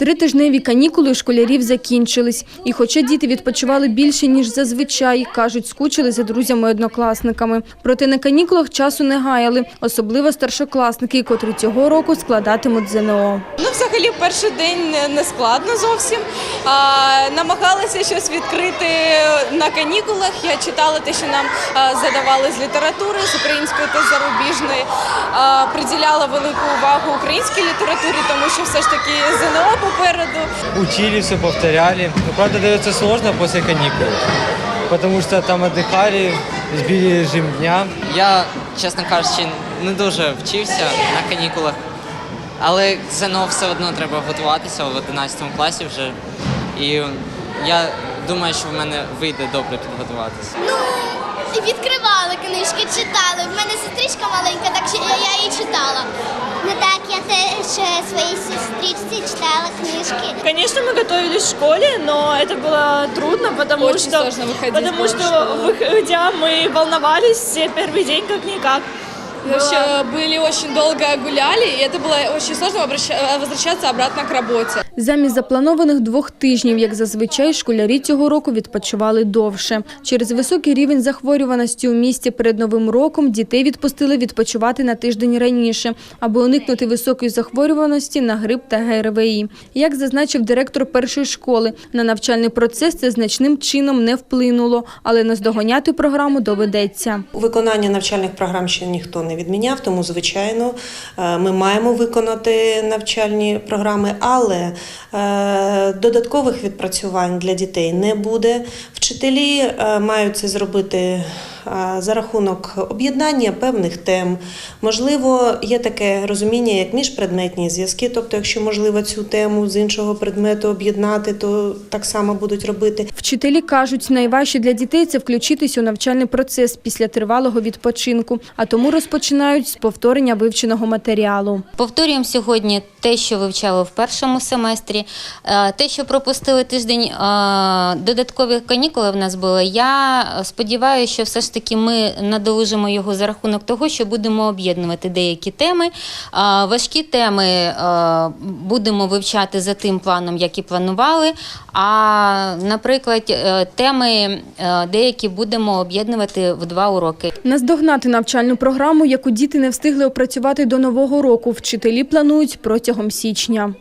Тритижневі канікули школярів закінчились. І хоча діти відпочивали більше, ніж зазвичай, кажуть, скучили за друзями-однокласниками. Проте на канікулах часу не гаяли, особливо старшокласники, котрі цього року складатимуть ЗНО. Ну, взагалі, перший день не- складно зовсім. А, намагалася щось відкрити на канікулах. Я читала те, що нам задавали з літератури, з української та зарубіжної. А, приділяла велику увагу українській літературі, тому що все ж таки ЗНО попереду. учили, все повторяли. Но правда дается сложно после каникул, потому что там отдыхали, сбили режим дня. Я, чесно кажучи, не дуже вчився на канікулах, але ЗНО все одно треба готуватися в 11 класі вже. І я думаю, що в мене вийде добре підготуватися. Ну, відкривали книжки, читали. своїй сестричці читала книжки. Конечно, мы готовились в школе, но это было трудно, потому Очень что, сложно выходить потому было в что школу. выходя мы волновались все первый день как никак. Вообще были очень долго гуляли, и это было очень сложно возвращаться обратно к работе. Замість запланованих двох тижнів, як зазвичай, школярі цього року відпочивали довше. Через високий рівень захворюваності у місті перед Новим роком дітей відпустили відпочивати на тиждень раніше, аби уникнути високої захворюваності на грип та ГРВІ. Як зазначив директор першої школи, на навчальний процес це значним чином не вплинуло, але наздоганяти програму доведеться. Виконання навчальних програм ще ніхто не відміняв, тому звичайно е, ми маємо виконати навчальні програми, але е, додаткових відпрацювань для дітей не буде. Вчителі е, мають це зробити за рахунок об'єднання певних тем. Можливо, є таке розуміння, як міжпредметні зв'язки. Тобто, якщо можливо цю тему з іншого предмету об'єднати, то так само будуть робити. Вчителі кажуть, найважче для дітей це включитись у навчальний процес після тривалого відпочинку, а тому розпочинають з повторення вивченого матеріалу. Повторюємо сьогодні те, що вивчали в першому семестрі. Е, Те, що пропустили тиждень е, додаткові канікули в нас були. Я сподіваюся, що все ж таки ми надолужимо його за рахунок того, що будемо об'єднувати деякі теми. Важкі теми е, будемо вивчати за тим планом, як і планували. А, наприклад, е, теми е, деякі будемо об'єднувати в два уроки. Наздогнати навчальну програму, яку діти не встигли опрацювати до нового року, вчителі планують протягом січня.